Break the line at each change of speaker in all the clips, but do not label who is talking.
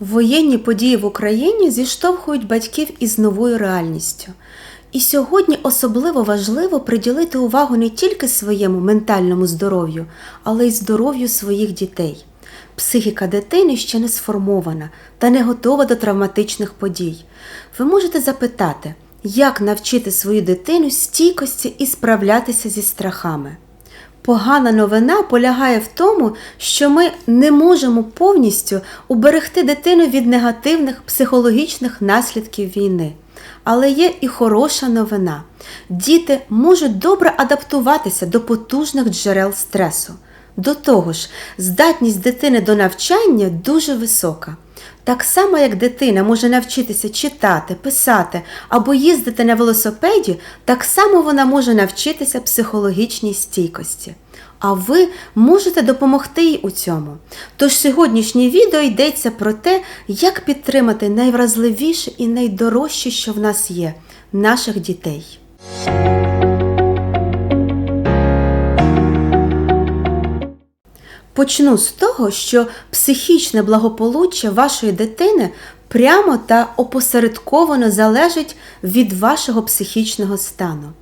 Воєнні події в Україні зіштовхують батьків із новою реальністю. І сьогодні особливо важливо приділити увагу не тільки своєму ментальному здоров'ю, але й здоров'ю своїх дітей. Психіка дитини ще не сформована та не готова до травматичних подій. Ви можете запитати, як навчити свою дитину стійкості і справлятися зі страхами. Погана новина полягає в тому, що ми не можемо повністю уберегти дитину від негативних психологічних наслідків війни. Але є і хороша новина. Діти можуть добре адаптуватися до потужних джерел стресу. До того ж, здатність дитини до навчання дуже висока. Так само, як дитина може навчитися читати, писати або їздити на велосипеді, так само вона може навчитися психологічній стійкості. А ви можете допомогти їй у цьому. Тож сьогоднішнє відео йдеться про те, як підтримати найвразливіше і найдорожче, що в нас є наших дітей. Почну з того, що психічне благополуччя вашої дитини прямо та опосередковано залежить від вашого психічного стану.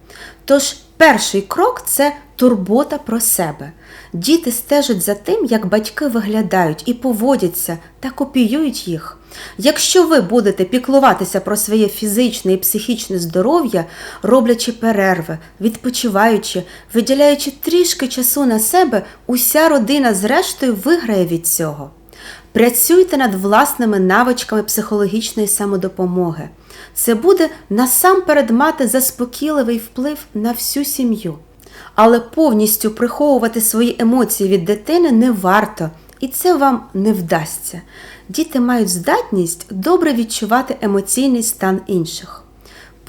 Тож перший крок це турбота про себе. Діти стежать за тим, як батьки виглядають і поводяться та копіюють їх. Якщо ви будете піклуватися про своє фізичне і психічне здоров'я, роблячи перерви, відпочиваючи, виділяючи трішки часу на себе, уся родина зрештою виграє від цього. Працюйте над власними навичками психологічної самодопомоги. Це буде насамперед мати заспокійливий вплив на всю сім'ю. Але повністю приховувати свої емоції від дитини не варто, і це вам не вдасться. Діти мають здатність добре відчувати емоційний стан інших.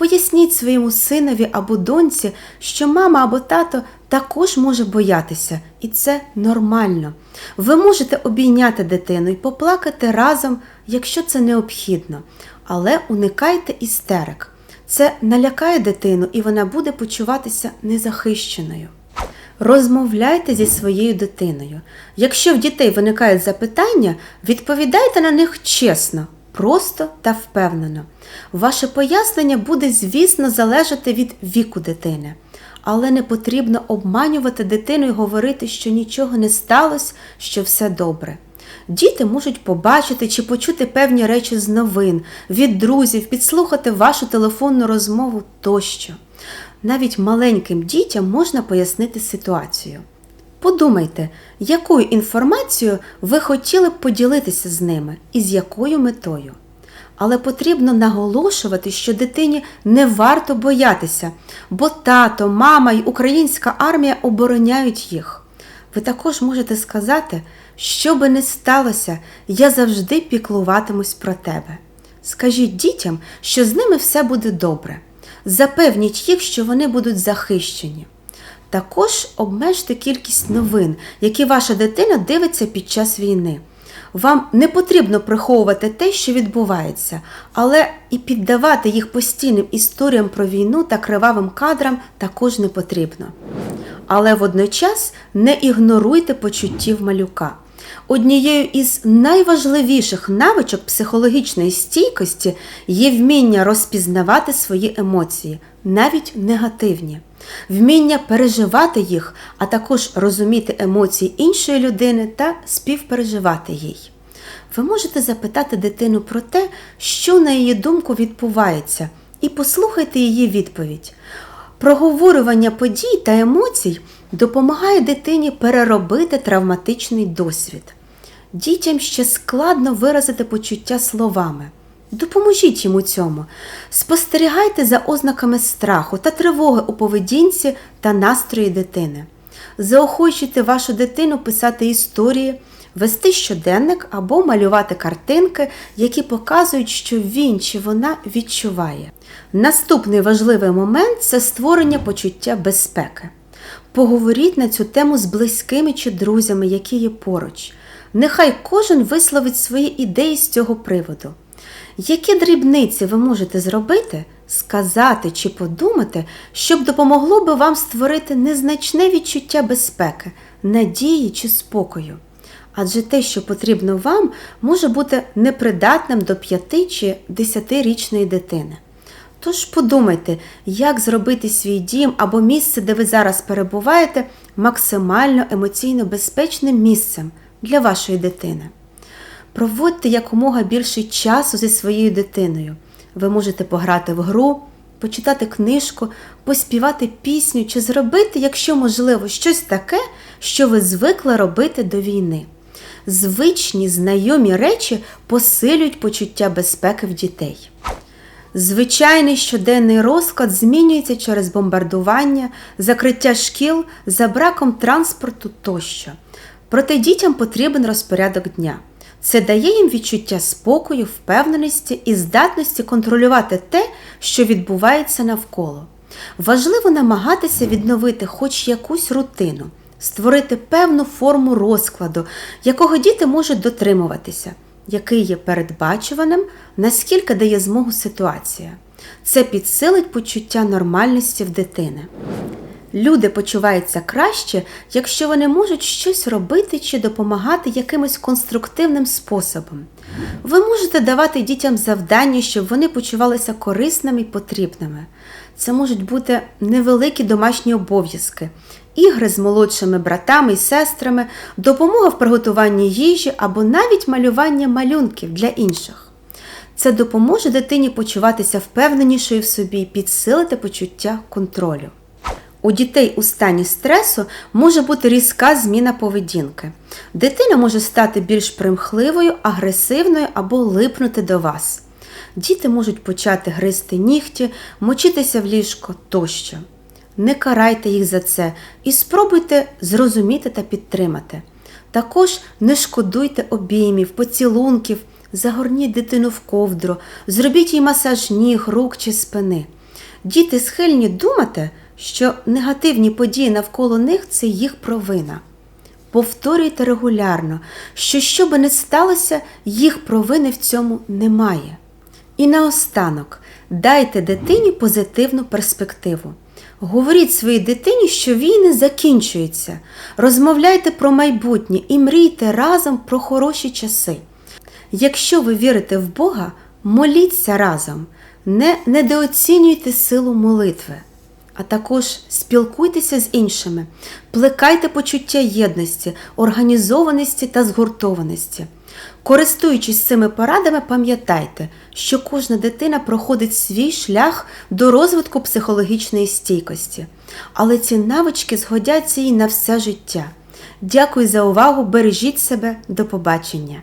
Поясніть своєму синові або доньці, що мама або тато також може боятися, і це нормально. Ви можете обійняти дитину і поплакати разом, якщо це необхідно, але уникайте істерик. Це налякає дитину, і вона буде почуватися незахищеною. Розмовляйте зі своєю дитиною. Якщо в дітей виникають запитання, відповідайте на них чесно, просто та впевнено. Ваше пояснення буде, звісно, залежати від віку дитини, але не потрібно обманювати дитину і говорити, що нічого не сталося, що все добре. Діти можуть побачити чи почути певні речі з новин, від друзів, підслухати вашу телефонну розмову тощо. Навіть маленьким дітям можна пояснити ситуацію. Подумайте, якою інформацією ви хотіли б поділитися з ними і з якою метою. Але потрібно наголошувати, що дитині не варто боятися, бо тато, мама й українська армія обороняють їх. Ви також можете сказати, що би не сталося, я завжди піклуватимусь про тебе. Скажіть дітям, що з ними все буде добре. Запевніть їх, що вони будуть захищені. Також обмежте кількість новин, які ваша дитина дивиться під час війни. Вам не потрібно приховувати те, що відбувається, але і піддавати їх постійним історіям про війну та кривавим кадрам також не потрібно. Але водночас не ігноруйте почуттів малюка. Однією із найважливіших навичок психологічної стійкості є вміння розпізнавати свої емоції, навіть негативні, вміння переживати їх, а також розуміти емоції іншої людини та співпереживати їй. Ви можете запитати дитину про те, що на її думку відбувається, і послухайте її відповідь. Проговорювання подій та емоцій допомагає дитині переробити травматичний досвід. Дітям ще складно виразити почуття словами. Допоможіть їм у цьому. Спостерігайте за ознаками страху та тривоги у поведінці та настрої дитини. Заохочуйте вашу дитину писати історії, вести щоденник або малювати картинки, які показують, що він чи вона відчуває. Наступний важливий момент це створення почуття безпеки. Поговоріть на цю тему з близькими чи друзями, які є поруч. Нехай кожен висловить свої ідеї з цього приводу. Які дрібниці ви можете зробити, сказати чи подумати, щоб допомогло би вам створити незначне відчуття безпеки, надії чи спокою? адже те, що потрібно вам, може бути непридатним до 5 чи 10-річної дитини. Тож подумайте, як зробити свій дім або місце, де ви зараз перебуваєте, максимально емоційно безпечним місцем для вашої дитини. Проводьте якомога більше часу зі своєю дитиною. Ви можете пограти в гру, почитати книжку, поспівати пісню чи зробити, якщо можливо, щось таке, що ви звикли робити до війни. Звичні знайомі речі посилюють почуття безпеки в дітей. Звичайний щоденний розклад змінюється через бомбардування, закриття шкіл, за браком транспорту тощо. Проте дітям потрібен розпорядок дня. Це дає їм відчуття спокою, впевненості і здатності контролювати те, що відбувається навколо. Важливо намагатися відновити хоч якусь рутину, створити певну форму розкладу, якого діти можуть дотримуватися, який є передбачуваним, наскільки дає змогу ситуація. Це підсилить почуття нормальності в дитини. Люди почуваються краще, якщо вони можуть щось робити чи допомагати якимось конструктивним способом. Ви можете давати дітям завдання, щоб вони почувалися корисними і потрібними. Це можуть бути невеликі домашні обов'язки, ігри з молодшими братами і сестрами, допомога в приготуванні їжі або навіть малювання малюнків для інших. Це допоможе дитині почуватися впевненішою в собі підсилити почуття контролю. У дітей у стані стресу може бути різка зміна поведінки. Дитина може стати більш примхливою, агресивною або липнути до вас. Діти можуть почати гризти нігті, мочитися в ліжко тощо. Не карайте їх за це і спробуйте зрозуміти та підтримати. Також не шкодуйте обіймів, поцілунків, загорніть дитину в ковдру, зробіть їй масаж ніг, рук чи спини. Діти схильні думати, що негативні події навколо них це їх провина. Повторюйте регулярно, що що би не сталося, їх провини в цьому немає. І наостанок дайте дитині позитивну перспективу. Говоріть своїй дитині, що війни закінчуються. Розмовляйте про майбутнє і мрійте разом про хороші часи. Якщо ви вірите в Бога, моліться разом, не недооцінюйте силу молитви, а також спілкуйтеся з іншими, плекайте почуття єдності, організованості та згуртованості. Користуючись цими порадами, пам'ятайте, що кожна дитина проходить свій шлях до розвитку психологічної стійкості, але ці навички згодяться їй на все життя. Дякую за увагу! Бережіть себе, до побачення!